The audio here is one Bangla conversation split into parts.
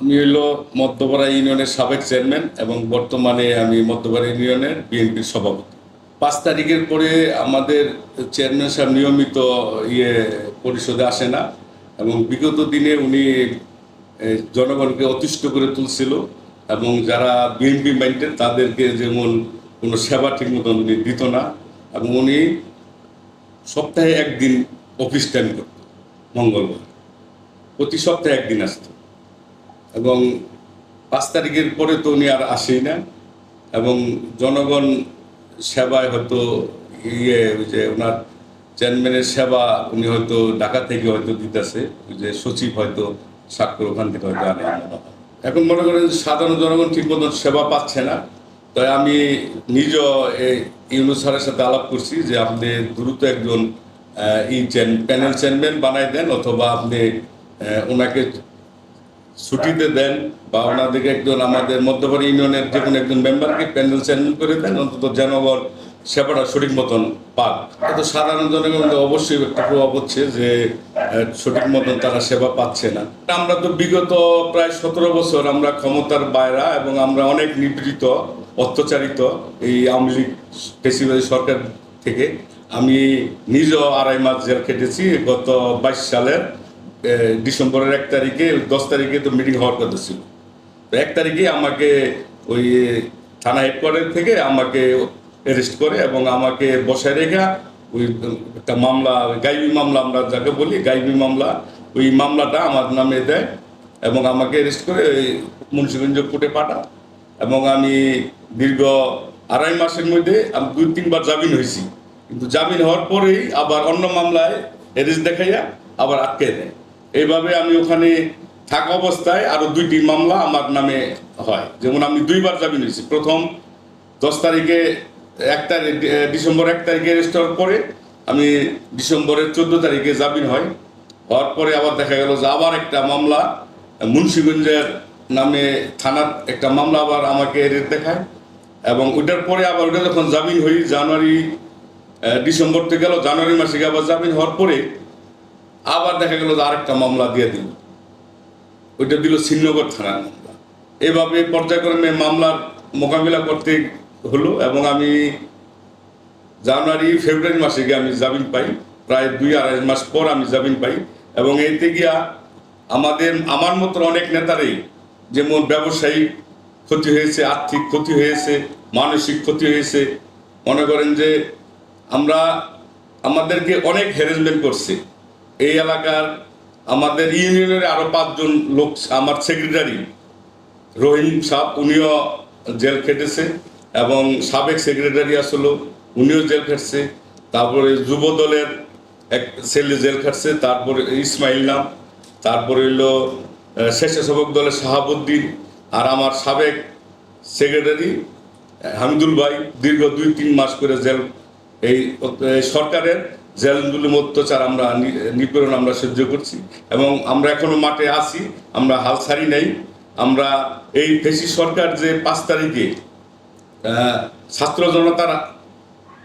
আমি হইল মধ্যপাড়া ইউনিয়নের সাবেক চেয়ারম্যান এবং বর্তমানে আমি মধ্যপাড়া ইউনিয়নের বিএনপির সভাপতি। পাঁচ তারিখের পরে আমাদের চেয়ারম্যান সাহেব নিয়মিত ইয়ে পরিষদে আসে না এবং বিগত দিনে উনি জনগণকে অতিষ্ঠ করে তুলছিল এবং যারা বিএনপি মাইন্ডেড তাদেরকে যেমন কোনো সেবা ঠিক মতন উনি দিত না এবং উনি সপ্তাহে একদিন অফিস টাইম করত, মঙ্গলবার। প্রতি সপ্তাহে একদিন আসতো। এবং পাঁচ তারিখের পরে তো উনি আর আসেই না। এবং জনগণ সেবায় হয়তো ইয়ে ওই যে ওনার চেয়ারম্যানের সেবা উনি হয়তো ঢাকা থেকে হয়তো দিতেছে, ওই যে সচিব হয়তো স্বাক্ষর ওখান থেকে হয়তো আনে এখন মনে করেন সাধারণ জনগণ ঠিক মতো সেবা পাচ্ছে না। তাই আমি নিজ এই ইউনুস স্যারের সাথে আলাপ করছি যে আপনি দ্রুত একজন ই প্যানেল চেয়ারম্যান বানাই দেন অথবা আপনি ওনাকে ছুটিতে দেন বা ওনাদেরকে একজন আমাদের মধ্যবাড়ি ইউনিয়নের যে কোনো একজন মেম্বারকে প্যান্ডেল চেয়ারম্যান করে দেন, অন্তত জনগণ সেবাটা সঠিক মতন পাক। তো সাধারণ জনগণের অবশ্যই একটা প্রভাব হচ্ছে যে সঠিক মতন তারা সেবা পাচ্ছে না। আমরা তো বিগত প্রায় সতেরো বছর আমরা ক্ষমতার বাইরা এবং আমরা অনেক নিপীড়িত, অত্যাচারিত এই আওয়ামী লীগ পেশিবাদী সরকার থেকে। আমি নিজেও আড়াই মাস জেল খেটেছি, গত বাইশ সালের ডিসেম্বরের এক তারিখে, দশ তারিখে তো মিটিং হওয়ার কথা ছিল। তো এক তারিখে আমাকে ওই থানা হেডকোয়ার্টার থেকে আমাকে অ্যারেস্ট করে এবং আমাকে বসায় রেখা ওই একটা মামলা, গাইবি মামলা আমরা যাকে বলি, গাইবি মামলা, ওই মামলাটা আমার নামে দেয় এবং আমাকে অ্যারেস্ট করে ওই মুন্সিগঞ্জ কোর্টে পাঠা এবং আমি দীর্ঘ আড়াই মাসের মধ্যে আমি দুই, তিনবার জামিন হয়েছি। কিন্তু জামিন হওয়ার পরেই আবার অন্য মামলায় অ্যারেস্ট দেখাইয়া আবার আটকে দেয়। এইভাবে আমি ওখানে থাকা অবস্থায় আরও দুইটি মামলা আমার নামে হয়। যেমন আমি দুইবার জামিন হয়েছি। প্রথম দশ তারিখে এক তারিখ ডিসেম্বর এক তারিখে অ্যারেস্ট হওয়ার পরে আমি ডিসেম্বরের চোদ্দ তারিখে জামিন হয়। হওয়ার পরে আবার দেখা গেল যে আবার একটা মামলা মুন্সিগঞ্জের নামে থানার একটা মামলা আবার আমাকে রেট দেখায় এবং ওইটার পরে আবার ওইটা যখন জামিন হই জানুয়ারি ডিসেম্বর থেকে গেল জানুয়ারি মাসে আবার জামিন হওয়ার পরে আবার দেখা গেল যে আরেকটা মামলা দিয়ে দিল। ওইটা দিল শ্রীনগর থানার এভাবে পর্যায়ক্রমে মামলার মোকাবিলা করতে হলো এবং আমি জানুয়ারি, ফেব্রুয়ারি মাসে গিয়ে আমি জামিন পাই। প্রায় দুই আড়াই মাস পর আমি জামিন পাই এবং এতে গিয়া আমাদের, আমার মতো অনেক নেতারাই যেমন ব্যবসায়িক ক্ষতি হয়েছে, আর্থিক ক্ষতি হয়েছে, মানসিক ক্ষতি হয়েছে। মনে করেন যে আমরা, আমাদেরকে অনেক হ্যারেসমেন্ট করছে। এই এলাকার আমাদের ইউনিয়নের আরও পাঁচজন লোক, আমার সেক্রেটারি রহিম সাহ, উনিও জেল খেটেছে এবং সাবেক সেক্রেটারি আসলো, উনিও জেল খাটছে। তারপরে যুব দলের এক ছেলে জেল খাটছে, তারপরে ইসমাইল নাম, তারপরে হইল স্বেচ্ছাসেবক দলের শাহাবুদ্দিন আর আমার সাবেক সেক্রেটারি হামিদুল ভাই, দীর্ঘ দুই তিন মাস করে জেল এই সরকারের জেলগুলির অত্যাচার আমরা নিপীড়ন আমরা সহ্য করছি এবং আমরা এখনও মাঠে আছি, আমরা হাল ছাড়ি নাই। আমরা এই ফেসি সরকার যে পাঁচ তারিখে ছাত্র জনতার,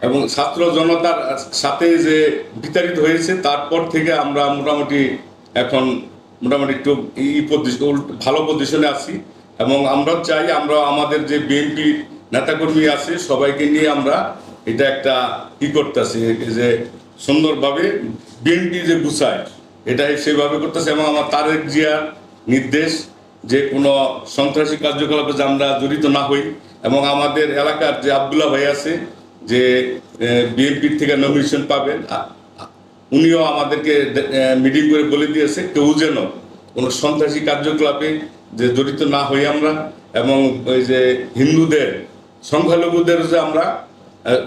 এবং ছাত্র জনতার সাথে যে বিতাড়িত হয়েছে, তারপর থেকে আমরা মোটামুটি এখন মোটামুটি একটু ই পজিশন ভালো পজিশনে আছি। এবং আমরা চাই আমরা আমাদের যে বিএনপি নেতাকর্মী আছে, সবাইকে নিয়ে আমরা এটা একটা ই করতেছি, যে সুন্দরভাবে বিএনপি যে গুছায়, এটাই সেভাবে করতেছে এবং আমার তারেক জিয়ার নির্দেশ যে কোনো সন্ত্রাসী কার্যকলাপে যে আমরা জড়িত না হই এবং আমাদের এলাকার যে আবদুল্লাহ ভাই আছে যে বিএনপির থেকে নমিনেশন পাবেন উনিও আমাদেরকে মিটিং করে বলে দিয়েছে, কেউ যেন কোনো সন্ত্রাসী কার্যকলাপে যে জড়িত না হই আমরা এবং ওই যে হিন্দুদের, সংখ্যালঘুদের যে আমরা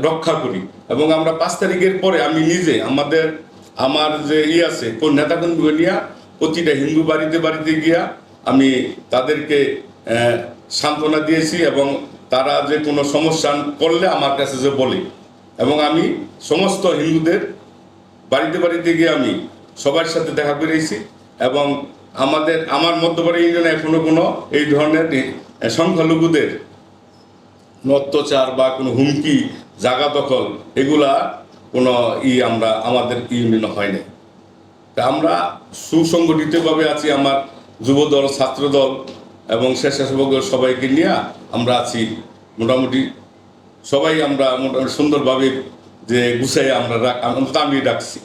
রক্ষা করি। এবং আমরা পাঁচ তারিখের পরে আমি নিজে, আমাদের, আমার যে ই আছে কোন নেতাকর্মী নিয়ে প্রতিটা হিন্দু বাড়িতে বাড়িতে গিয়া আমি তাদেরকে সান্ত্বনা দিয়েছি এবং তারা যে কোনো সমস্যা করলে আমার কাছে যে বলে। এবং আমি সমস্ত হিন্দুদের বাড়িতে বাড়িতে গিয়ে আমি সবার সাথে দেখা করেছি এবং আমাদের, আমার মধ্যবাড়ি ইউনিয়নে এখনও কোনো এই ধরনের সংখ্যালঘুদের অত্যাচার বা কোনো হুমকি জাগা দখল, এগুলা কোনো ই আমরা, আমাদের ইউনিয়ন হয় নাই। তা আমরা সুসংগঠিতভাবে আছি, আমার যুব দল ছাত্র দল এবং স্বেচ্ছাসেবক সবাইকে নিয়ে আমরা আছি। মোটামুটি সবাই আমরা মোটামুটি সুন্দরভাবে যে গুছাই আমরা আমি রাখছি